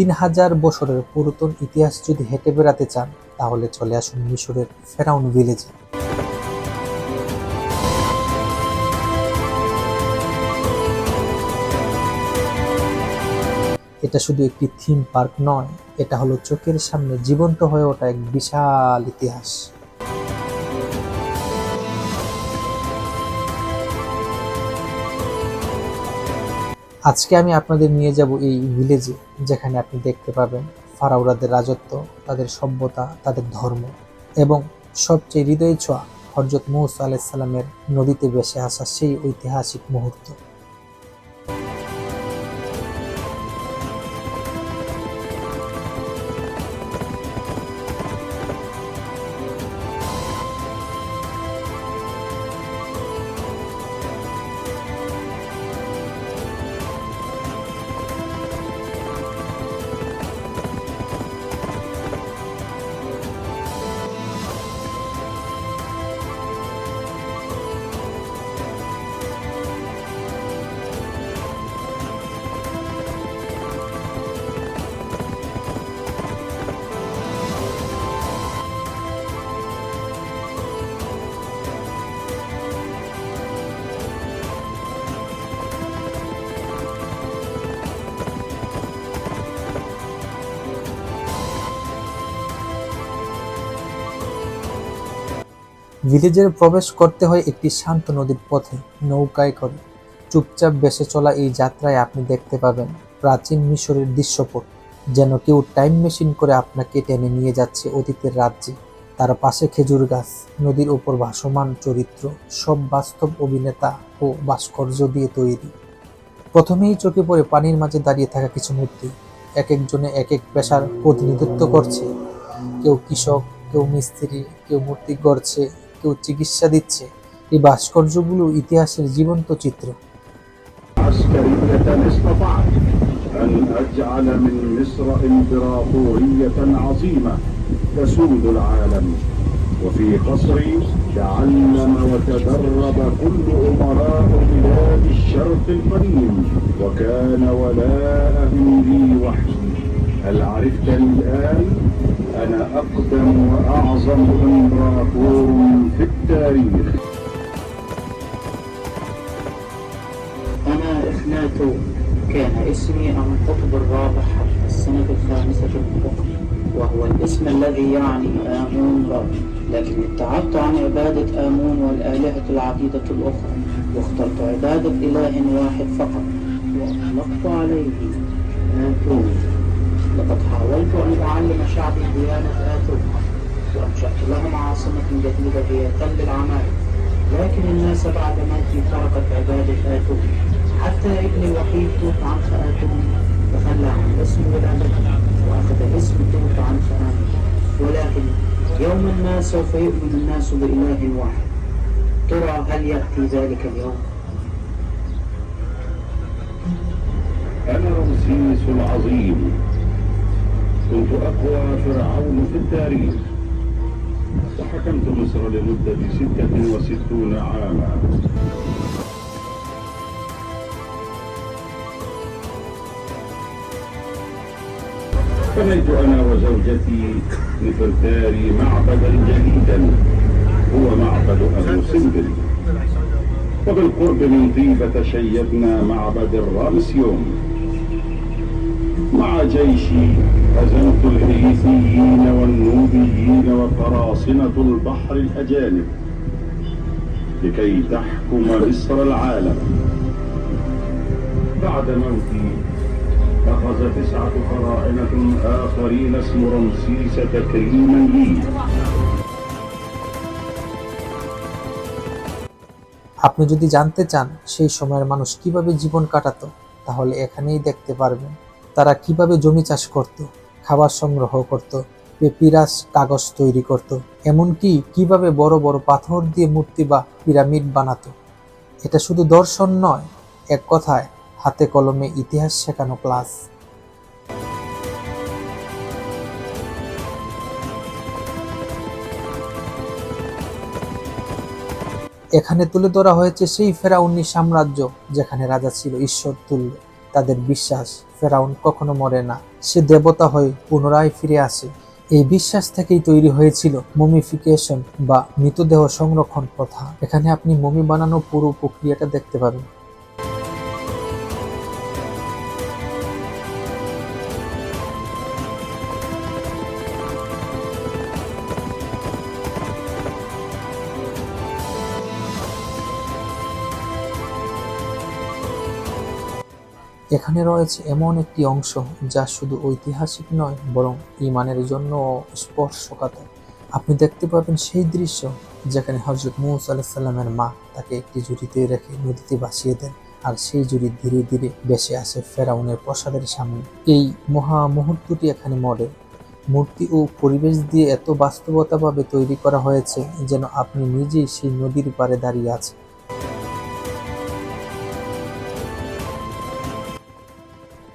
তিন হাজার বছরের পুরাতন ইতিহাস যদি হেঁটে বেড়াতে চান, তাহলে চলে আসুন মিশরের ফেরাউন ভিলেজে। এটা শুধু একটি থিম পার্ক নয়, এটা হলো চোখের সামনে জীবন্ত হয়ে ওঠা এক বিশাল ইতিহাস। আজকে আমি আপনাদের নিয়ে যাব এই ভিলেজে যেখানে আপনি দেখতে পাবেন ফারাউরাদের রাজত্ব, তাদের সভ্যতা, তাদের ধর্ম এবং সবচেয়ে হৃদয় ছোঁয়া হরজত মৌসা আলাইসাল্লামের নদীতে বেসে আসা সেই ঐতিহাসিক মুহূর্ত। ভিলেজের প্রবেশ করতে হয় একটি শান্ত নদীর পথে, নৌকায় করে। চুপচাপ বেসে চলা এই যাত্রায় আপনি দেখতে পাবেন প্রাচীন মিশরের দৃশ্যপট, যেন কেউ টাইম মেশিন করে আপনাকে টেনে নিয়ে যাচ্ছে অতীতের রাজ্যে। তার পাশে খেজুর গাছ, নদীর ওপর ভাসমান চরিত্র, সব বাস্তব অভিনেতা ও ভাস্কর্য দিয়ে তৈরি। প্রথমেই চোখে পড়ে পানির মাঝে দাঁড়িয়ে থাকা কিছু মূর্তি। এক একজনে এক এক পেশার প্রতিনিধিত্ব করছে। কেউ কৃষক, কেউ মিস্ত্রি, কেউ মূর্তি গড়ছে। কেউ চিকিৎসা দিচ্ছে এই ভাস্কর্যগুলো ইতিহাসের জীবন্ত চিত্র عسكرية استطعت أن أجعل من مصر إمبراطورية عظيمة تسود العالم وفي قصري تعلم وتدرب كل أمراء بلاد الشرق القديم وكان ولاءهم لي وحدي هل عرفتني الآن؟ أنا أقدم وأعظم إمبراطور في التاريخ. أنا إخناتو. كان اسمي القطب الرابح السنة الخامسة الأخرى وهو الاسم الذي يعني آمون رب لكن ابتعدت عن عبادة آمون والآلهة العديدة الأخرى واخترت عبادة إله واحد فقط وأطلقت عليه. آتون لقد حاولت أن أعلم شعبي ديانة آتون وأنشأت لهم عاصمة جديدة هي تل العمارة لكن الناس بعد موتي تركت عبادة آتون حتى ابني الوحيد توت عنخ آتون تخلى عن اسم ولادته وأخذ اسم توت عنخ آمون ولكن يوما ما سوف يؤمن الناس بإله واحد. ترى هل يأتي ذلك اليوم؟ أنا رمسيس العظيم كنت أقوى فرعون في التاريخ. وحكمت مصر لمدة ستة وستون عاما. بنيت أنا وزوجتي نفرتاري معبدا جديدا. هو معبد أبو سمبل وبالقرب من طيبة شيدنا معبد الرامسيوم مع جيشي هزمت الهيثيين والنوبيين وقراصنة البحر الأجانب لكي تحكم مصر العالم بعد موتي أخذ تسعة فراعنة آخرين اسم رمسيس تكريما لي আপনি যদি জানতে চান সেই সময়ের মানুষ কিভাবে জীবন কাটাতো তাহলে এখানেই দেখতে পারবেন তারা কীভাবে জমি চাষ করত, খাবার সংগ্রহ করত পেপিরাস কাগজ তৈরি করত, এমনকি কীভাবে বড় বড় পাথর দিয়ে মূর্তি বা পিরামিড বানাতো। এটা শুধু দর্শন নয়, এক কথায় হাতে কলমে ইতিহাস শেখানো ক্লাস। এখানে তুলে ধরা হয়েছে সেই ফেরাউনি সাম্রাজ্য যেখানে রাজা ছিল ঈশ্বর তুল্য। তাদের বিশ্বাস ফেরাউন কখনো মরে না। সে দেবতা হয়ে পুনরায় ফিরে আসে। এই বিশ্বাস থেকেই তৈরি হয়েছিল মমিফিকেশন বা মৃতদেহ সংরক্ষণ প্রথা। এখানে আপনি মমি বানানো পুরো প্রক্রিয়াটা দেখতে পাবেন। এখানে রয়েছে এমন একটি অংশ যা শুধু ঐতিহাসিক নয়, বরং ইমানের জন্য স্পর্শকাতর। আপনি দেখতে পাবেন সেই দৃশ্য যেখানে হজরত মুসা মা তাকে একটি জুড়িতে রেখে নদীতে ভাসিয়ে দেন আর সেই জুড়ি ধীরে ধীরে বেসে আসে ফেরাউনের প্রসাদের সামনে। এই মহা মুহূর্তটি এখানে মডেল। মূর্তি ও পরিবেশ দিয়ে এত বাস্তবতাভাবে তৈরি করা হয়েছে যেন আপনি নিজেই সেই নদীর পাড়ে দাঁড়িয়ে আছেন।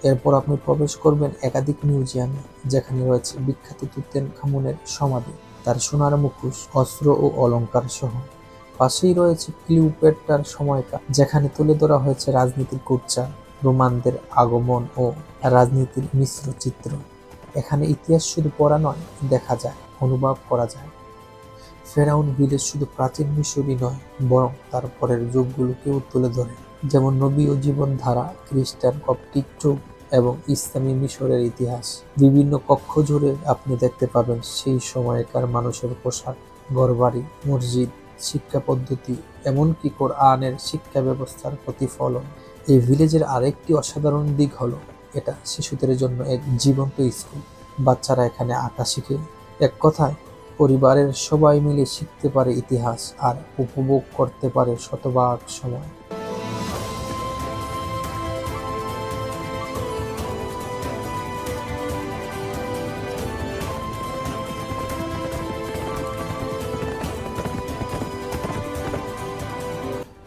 এরপর আপনি প্রবেশ করবেন একাধিক মিউজিয়ামে, যেখানে রয়েছে বিখ্যাত তুতেন খামুনের সমাধি, তার সোনার মুখোশ, অস্ত্র ও অলঙ্কার সহ। পাশেই রয়েছে ক্লিওপেট্রার সময়কাল, যেখানে তুলে ধরা হয়েছে রাজনীতির কুচ্চা রোমানদের আগমন ও রাজনীতির মিশ্র চিত্র। এখানে ইতিহাস শুধু পড়া নয়, দেখা যায়, অনুভব করা যায়। ফেরাউন ভিলেজ শুধু প্রাচীন মিশরই নয়, বরং তার পরের যুগগুলোকেও তুলে ধরে। যেমন নবী ও জীবনধারা, খ্রিস্টান কপটিক যুগ এবং ইসলামী মিশরের ইতিহাস। বিভিন্ন কক্ষ জুড়ে আপনি দেখতে পাবেন সেই সময়কার মানুষের পোশাক, ঘরবাড়ি, মসজিদ, শিক্ষা পদ্ধতি, এমনকি কোরআনের শিক্ষা ব্যবস্থার প্রতিফলন। এই ভিলেজের আরেকটি অসাধারণ দিক হলো, এটা শিশুদের জন্য এক জীবন্ত স্কুল। বাচ্চারা এখানে আঁকা শিখে। এক কথায়, পরিবারের সবাই মিলে শিখতে পারে ইতিহাস আর উপভোগ করতে পারে শতভাগ সময়।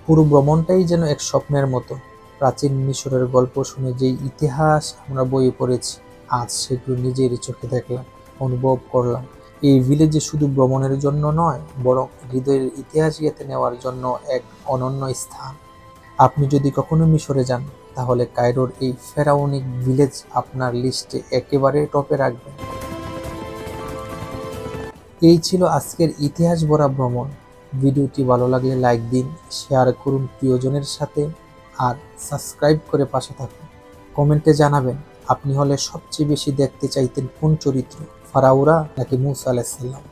পুরো ভ্রমণটাই যেন এক স্বপ্নের মতো। প্রাচীন মিশরের গল্প শুনে যেই ইতিহাস আমরা বইয়ে পড়েছি, আজ সেগুলো নিজের চোখে দেখলাম, অনুভব করলাম। এই ভিলেজে শুধু ভ্রমণের জন্য নয়, বরং হৃদয়ের ইতিহাস গেঁথে নেওয়ার জন্য এক অনন্য স্থান। আপনি যদি কখনো মিশরে যান, তাহলে কায়রোর এই ফেরাউনিক ভিলেজ আপনার লিস্টে একেবারে টপে রাখবেন এই ছিল আজকের ইতিহাস ভরা ভ্রমণ। ভিডিওটি ভালো লাগলে লাইক দিন, শেয়ার করুন প্রিয়জনের সাথে আর সাবস্ক্রাইব করে পাশে থাকুন। কমেন্টে জানাবেন, আপনি হলে সবচেয়ে বেশি দেখতে চাইতেন কোন চরিত্র, ফারাউরা নাকি মুসা আলাইসাল্লাম